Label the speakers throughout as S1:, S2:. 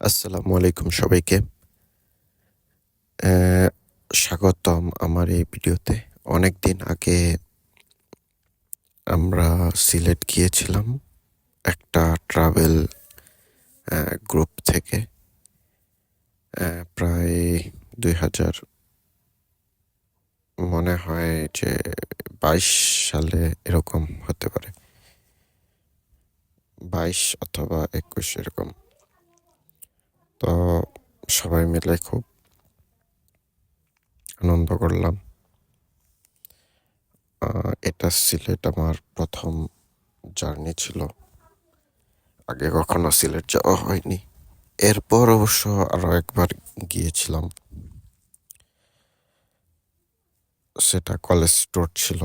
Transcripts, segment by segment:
S1: আসসালামু আলাইকুম সবাইকে। স্বাগতম আমার এই ভিডিওতে। অনেক দিন আগে আমরা সিলেট গিয়েছিলাম একটা ট্রাভেল গ্রুপ থেকে। প্রায় দুই হাজার, মনে হয় যে বাইশ সালে এরকম হতে পারে। বাইশ অথবা একুশ এরকম। তো সবাই মিলে খুব আনন্দ করলাম। এটা সিলেট আমার প্রথম জার্নি ছিল। আগে কখনো সিলেট যাওয়া হয়নি। এরপর অবশ্য আরও একবার গিয়েছিলাম। সেটা কলেজ ট্যুর ছিল।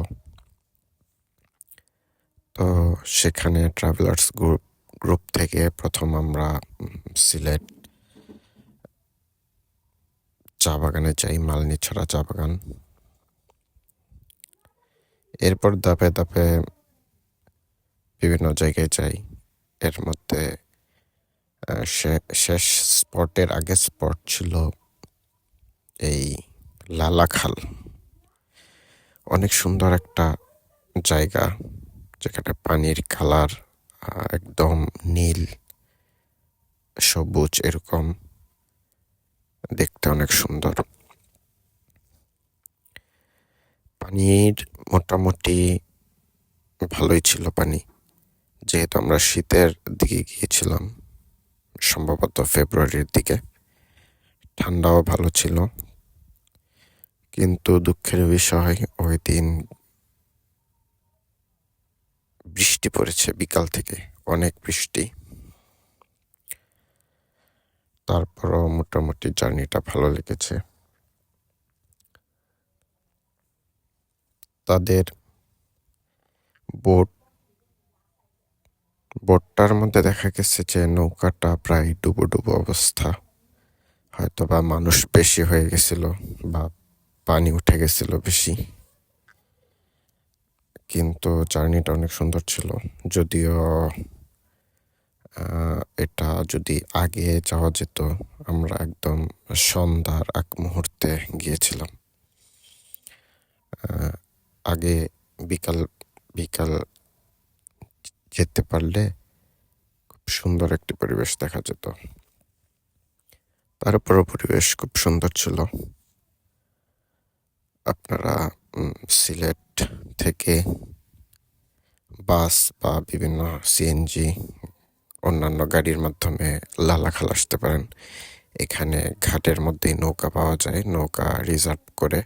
S1: তো সেখানে ট্রাভেলার্স গ্রুপ গ্রুপ থেকে প্রথম আমরা সিলেট চা বাগানে যাই, মালনি ছড়া চা বাগান। এরপর ধাপে ধাপে বিভিন্ন জায়গায় যাই। এর মধ্যে শেষ স্পটের আগে স্পট ছিল এই লালাখাল। অনেক সুন্দর একটা জায়গা, যেখানে পানির কালার একদম নীল, সবুজ এরকম। দেখতে অনেক সুন্দর। পানির মোটামুটি ভালোই ছিল পানি। যেহেতু আমরা শীতের দিকে গিয়েছিলাম, সম্ভবত ফেব্রুয়ারির দিকে। ঠান্ডাও ভালো ছিল। কিন্তু দুঃখের বিষয়, ওই দিন বৃষ্টি পড়েছে বিকাল থেকে, অনেক বৃষ্টি। তারপরও মোটামুটি জার্নিটা ভালো লেগেছে। তাদের বোট, বোটটার মধ্যে দেখা গেছে যে নৌকাটা প্রায় ডুবো ডুবো অবস্থা। হয়তো বা মানুষ বেশি হয়ে গেছিল বা পানি উঠে গেছিল বেশি। কিন্তু জার্নিটা অনেক সুন্দর ছিল, যদিও এটা যদি আগে যাওয়া যেত, আমরা একদম সন্ধ্যার এক মুহূর্তে গিয়েছিলাম। আগে বিকাল বিকাল যেতে পারলে খুব সুন্দর একটি পরিবেশ দেখা যেত। তারপরও পরিবেশ খুব সুন্দর ছিল। আপনারা সিলেট থেকে বাস বা বিভিন্ন সিএনজি অন্যান্য গাড়ির মাধ্যমে লালাখাল আসতে পারেন। এখানে ঘাটের মধ্যেই নৌকা পাওয়া যায়, নৌকা রিজার্ভ করে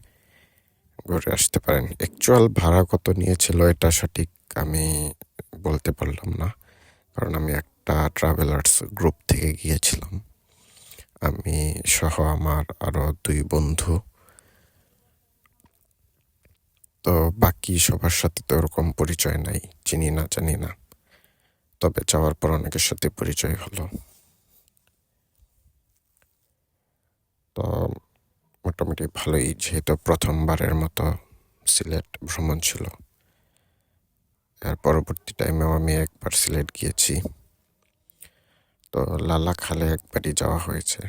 S1: ঘুরে আসতে পারেন। অ্যাকচুয়াল ভাড়া কত নিয়েছিল এটা সঠিক আমি বলতে পারলাম না, কারণ আমি একটা ট্রাভেলার্স গ্রুপ থেকে গিয়েছিলাম। আমি সহ আমার আরও দুই বন্ধু। তো বাকি সবার সাথে তো ওরকম পরিচয় নাই, চিনি না, জানি না। তবে যাওয়ার পর অনেকের সাথে পরিচয় হলো। তো মোটামুটি ভালোই, যেহেতু প্রথমবারের মতো সিলেট ভ্রমণ ছিল। এর পরবর্তী টাইমেও আমি একবার সিলেট গিয়েছি। তো লালা খালে একবারই যাওয়া হয়েছে।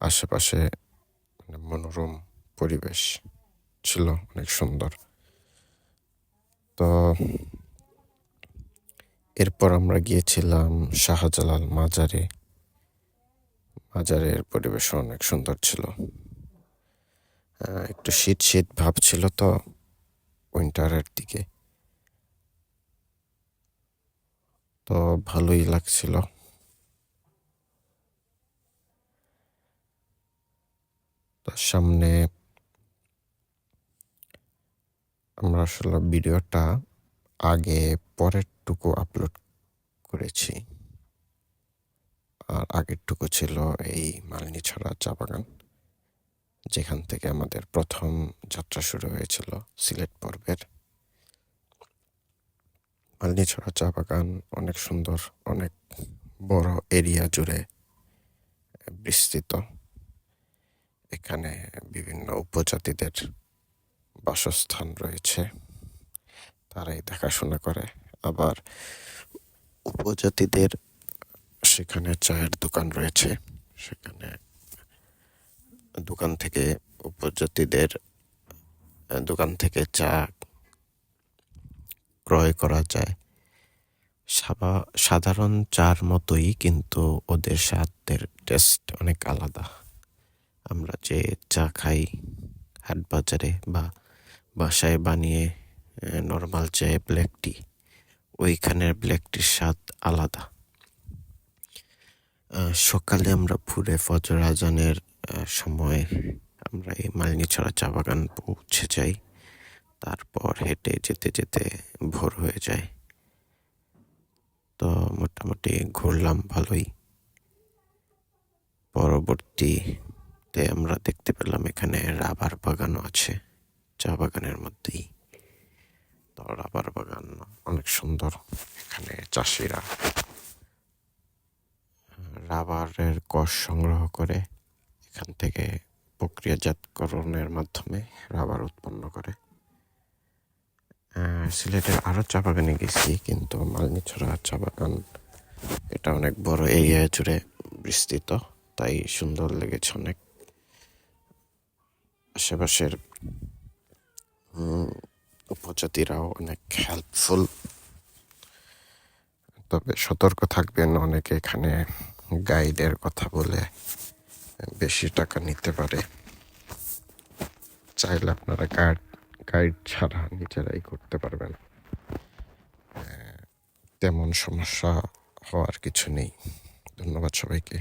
S1: আশেপাশে মানে মনোরম পরিবেশ ছিল, অনেক সুন্দর। তো এরপর আমরা গিয়েছিলাম শাহজালাল মাজারে। মাজারের পরিবেশ অনেক সুন্দর ছিল। একটু শীত শীত ভাব ছিল তো উইন্টারের দিকে। তো ভালোই লাগছিল। তার সামনে আমরা আসলে ভিডিওটা আগে পরেরটুকু আপলোড করেছি। আর আগেরটুকু ছিল এই মালিনী ছড়া চা বাগান, যেখান থেকে আমাদের প্রথম যাত্রা শুরু হয়েছিল সিলেট পর্বের। মালিনী ছড়া চা বাগান অনেক সুন্দর, অনেক বড় এরিয়া জুড়ে বিস্তৃত। এখানে বিভিন্ন উপজাতিদের বাসস্থান রয়েছে। তারাই দেখাশোনা করে। আবার উপজাতিদের সেখানে চায়ের দোকান রয়েছে। সেখানে দোকান থেকে উপজাতিদের দোকান থেকে চা ক্রয় করা যায়। সাধারণ চার মতোই কিন্তু ওদের স্বাদের টেস্ট অনেক আলাদা। আমরা যে চা খাই হাট বাজারে বা বাসায় বানিয়ে নর্মাল যে ব্ল্যাক টি ওইখানের ব্ল্যাক টির স্বাদ আলাদা। সকালে আমরা ভোরে ফজর আজানের সময় আমরা এই মালিনীছড়া চা বাগান পৌঁছে যাই। তারপর হেঁটে যেতে যেতে ভোর হয়ে যায়। তো মোটামুটি ঘুরলাম ভালোই। পরবর্তীতে আমরা দেখতে পেলাম এখানে রাবার বাগানও আছে, চা বাগানের মধ্যেই। রাবার বাগান অনেক সুন্দর। এখানে চাষিরা রাবারের কষ সংগ্রহ করে এখান থেকে প্রক্রিয়াজাতকরণের মাধ্যমে রাবার উৎপন্ন করে। সিলেটের আরও চা বাগানে গেছি, কিন্তু মালনীছড়া চা বাগান এটা অনেক বড় এরিয়া জুড়ে বিস্তৃত, তাই সুন্দর লেগেছে অনেক। আশেপাশের উপজাতিরাও অনেক হেল্পফুল তবে সতর্ক থাকবেন, অনেকে এখানে গাইডের কথা বলে বেশি টাকা নিতে পারে। চাইলে আপনারা গাইড গাইড ছাড়া নিজেরাই করতে পারবেন। তেমন সমস্যা হওয়ার কিছু নেই। ধন্যবাদ সবাইকে।